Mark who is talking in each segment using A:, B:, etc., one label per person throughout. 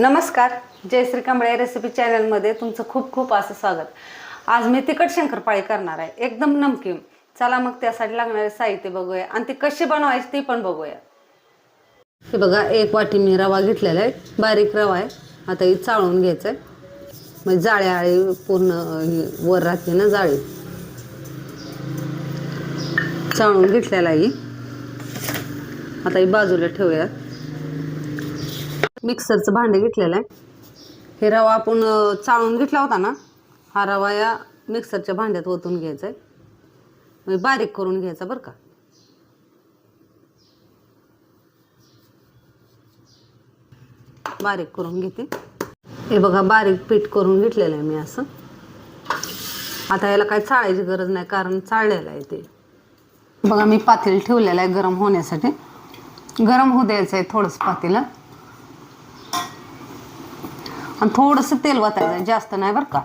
A: नमस्कार. जयश्री कांबळे रेसिपी चॅनलमध्ये तुमचं खूप खूप असं स्वागत. आज मी तिखट शंकरपाळी करणार आहे. एकदम नमकीन. चला मग त्यासाठी लागणारे साहित्य बघूया. आणि ती कशी बनवायची ती पण बघूया. हे बघा एक वाटी मी रवा घेतलेला आहे. बारीक रवा आहे. आता ही चाळून घ्यायचं आहे मग जाळी आळी पूर्ण ही वर राहते ना जाळी. चाळून घेतलेला आहे. ही आता ही बाजूला ठेवूया मिक्सरचं भांडे घेतलेलं आहे. हे रवा आपण चाळून घेतला होता ना हा रवा या मिक्सरच्या भांड्यात ओतून घ्यायचा आहे म्हणजे बारीक करून घ्यायचा बरं का. बारीक करून घेते. हे बघा बारीक पीठ करून घेतलेलं आहे मी असं. आता याला काही चाळायची गरज नाही कारण चाळलेलं आहे ते. बघा मी पातेल ठेवलेलं आहे गरम होण्यासाठी. गरम होऊ द्यायचं आहे थोडंसं पातेलं. आणि थोडंसं तेल वाचायचं जास्त नाही बरं का.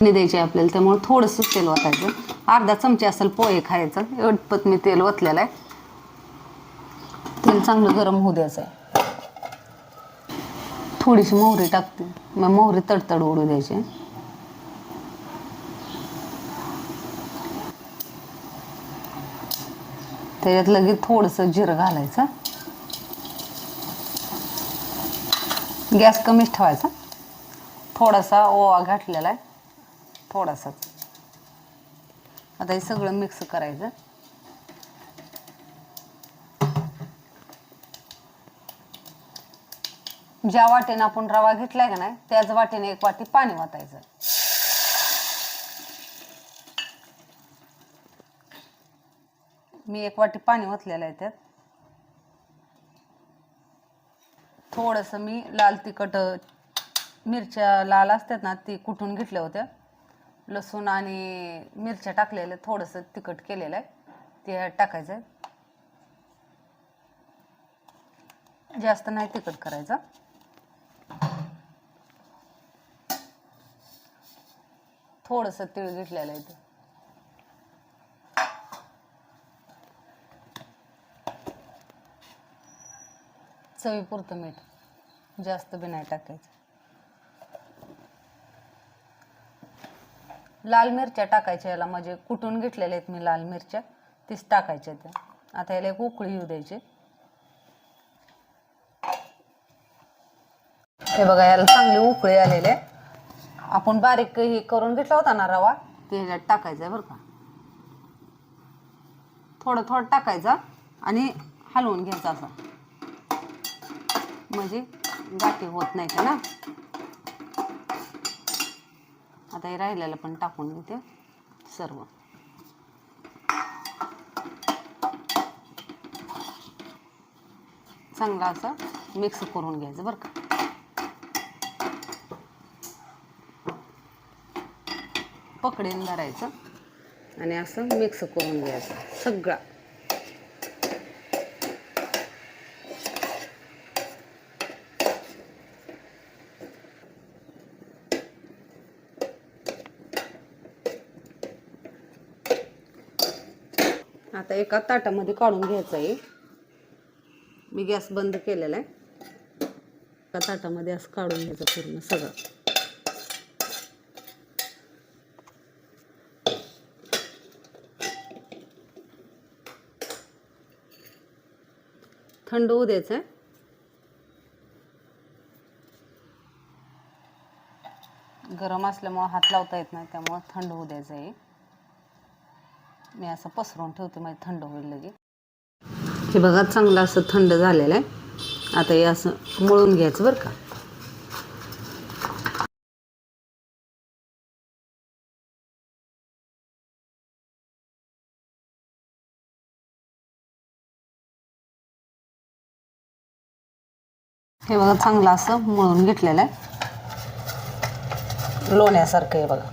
A: नाही द्यायचे आपल्याला त्यामुळे थोडंसं तेल वाचायचं अर्धा चमचे असेल पोहे खायचं एवढपत मी तेल ओतलेलं आहे. तेल चांगलं गरम होऊ द्यायचं आहे. थोडीशी मोहरी टाकते. मग मोहरी तडतड उडू द्यायची. त्याच्यात लगेच थोडंसं जिरं घालायचं. गॅस कमीच ठेवायचा. थोडासा ओवा घातलेला आहे. थोडासा. आता हे सगळं मिक्स करायचं. ज्या वाटेने आपण रवा घेतलाय का नाही त्याच वाटेने एक वाटी पाणी वाटायचं मी एक वाटी पाणी ओतलेलं आहे त्यात. थोडंसं मी लाल तिखट मिरच्या लाल असतात ना ती कुठून घेतल्या होत्या. लसूण आणि मिरच्या टाकलेल्या थोडंसं तिखट केलेलं आहे. ते टाकायचं आहे. जास्त नाही तिखट करायचं. थोडंसं तीळ घेतलेलं आहे ते. चवीपुरतं मीठ. जास्त बी नाही टाकायचं. लाल मिरच्या टाकायच्या याला म्हणजे कुटून घेतलेल्या आहेत मी लाल मिरच्या तीच टाकायच्या त्या. आता याला एक उकळी येऊ द्यायची. हे बघा याला चांगली उकळी आलेले आपण बारीक हे करून घेतला होता ना रवा ते ह्याच्यात टाकायचा आहे बरं का. थोडं थोडं टाकायचा आणि हलवून घ्यायचा असा. म्हणजे गाठी होत नाही ना? आता हे राहिलेलं पण टाकून देते सर्व. चांगलं असं मिक्स करून घ्यायचं बरं का. पकडीन धरायचं आणि असं मिक्स करून घ्यायचं सगळं. आता एका ताटामध्ये काढून घ्यायचं आहे. मी गॅस बंद केलेला आहे. एका ताटामध्ये असं काढून घ्यायचं पूर्ण सगळं. थंड होऊ द्यायचं आहे. गरम असल्यामुळं हात लावता येत नाही त्यामुळं थंड होऊ द्यायचं आहे. मी असं पसरून ठेवते म्हणजे थंड होईल लगे हे बघा चांगलं असं थंड झालेलं आहे. आता हे असं मळून घ्यायचं बरं का. हे बघा चांगलं असं मळून घेतलेलं आहे. लोण्यासारखं आहे बघा.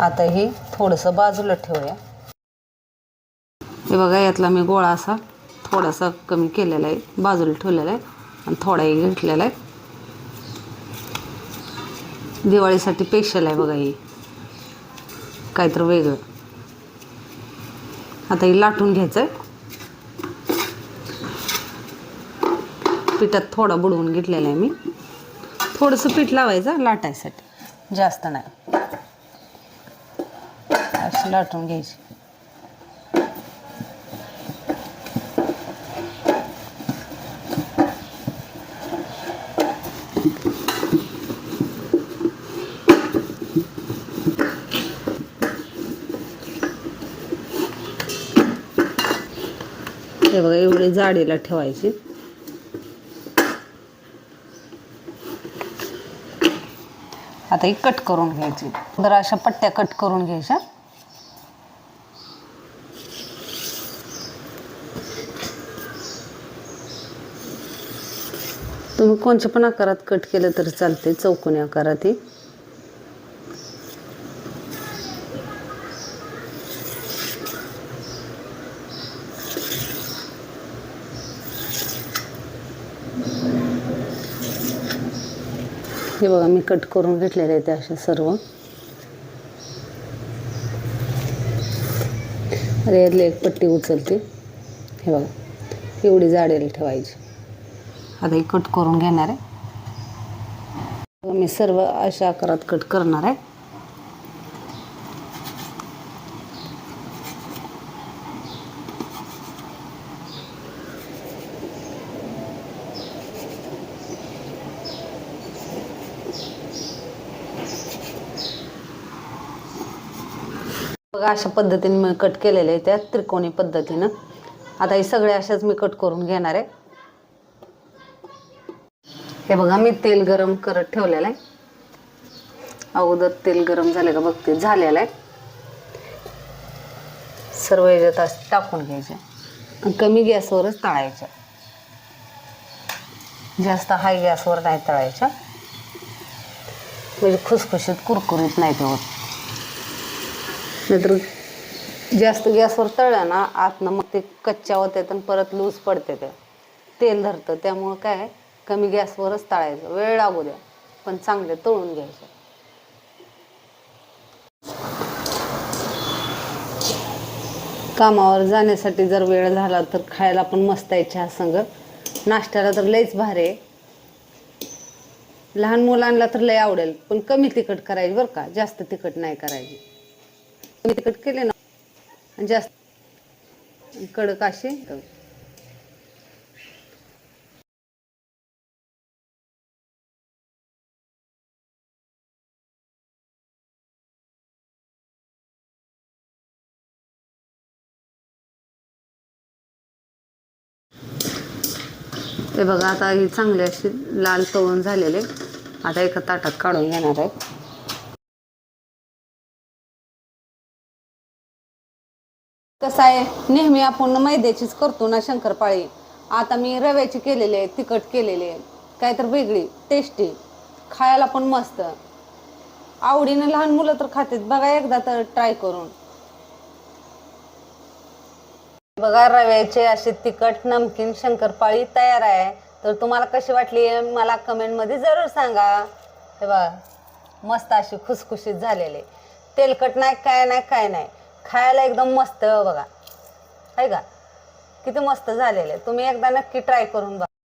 A: आता हे थोडंसं बाजूला ठेवूया. हे बघा यातला मी गोळा असा थोडासा कमी केलेला आहे. बाजूला ठेवलेला आहे आणि थोडाही घेतलेला आहे. दिवाळीसाठी स्पेशल आहे बघा ही. काहीतरी वेगळं. आता ही लाटून घ्यायचं आहे पिठात थोडा बुडवून घेतलेला आहे मी. थोडंसं पीठ लावायचं लाटायसाठी. जास्त नाही. लाटून घ्यायची. हे बघा एवढे जाडीला ठेवायची. आता ही कट करून घ्यायची. तर अशा पट्ट्या कट करून घ्यायच्या. तुम्ही कोणत्या पण आकारात कट केलं तर चालते चौकोनी आकारात ही. हे बघा मी कट करून घेतलेले आहेत असे सर्व. अरे यातली एक पट्टी उचलते. हे बघा एवढी जाडेल ठेवायची. आता कट करून घेणार आहे. मी सर्व अशा आकारात कट करणार आहे. बघा अशा पद्धतीने मी कट केलेले आहे त्या त्रिकोणी पद्धतीनं. आता हे सगळे अशाच मी कट करून घेणार आहे. हे बघा मी तेल गरम करत ठेवलेलं आहे. अगोदर तेल गरम झाले का बघते झालेलं आहे. सर्व याच्यात असं टाकून घ्यायचे. कमी गॅसवरच तळायच्या जास्त हाय गॅसवर नाही तळायच्या म्हणजे खुसखुशीत कुरकुरीत नाही ते होत. नाहीतर जास्त गॅसवर तळलं ना आतनं मग ते कच्च्या होत्यात आणि परत लूज पडते ते. तेल धरतं त्यामुळं काय कमी गॅसवरच तळायचं. वेळ लागू द्या. पण चांगले तळून घ्यायचे. कामावर जाण्यासाठी जर वेळ झाला तर खायला पण मस्त इच्छा संग नाश्त्याला तर लईच भारी आहे. लहान मुलांना तर लय आवडेल. पण कमी तिखट करायची बरं का. जास्त तिखट नाही करायची. कमी तिखट केले ना आणि जास्त. कडक असे ते बघा आता ही चांगले असे लाल तळून झालेले. आता एका ताटात काढून घेणार आहे. कसं आहे? नेहमी आपण मैद्याचीच करतो ना शंकरपाळी. आता मी रव्याची केलेली आहे तिखट केलेली आहे काय तर वेगळी टेस्टी खायला पण मस्त. आवडीने लहान मुलं तर खातात. बघा एकदा तर ट्राय करून. बघा रव्याचे असे तिखट नमकीन शंकरपाळी तयार आहे. तर तुम्हाला कशी वाटली मला कमेंटमध्ये जरूर सांगा. हे बघा मस्त अशी खुसखुशीत झालेले. तेलकट नाही काय नाही काय नाही. खायला एकदम मस्त बघा. आहे का? किती मस्त झालेले. तुम्ही एकदा नक्की ट्राय करून बघा.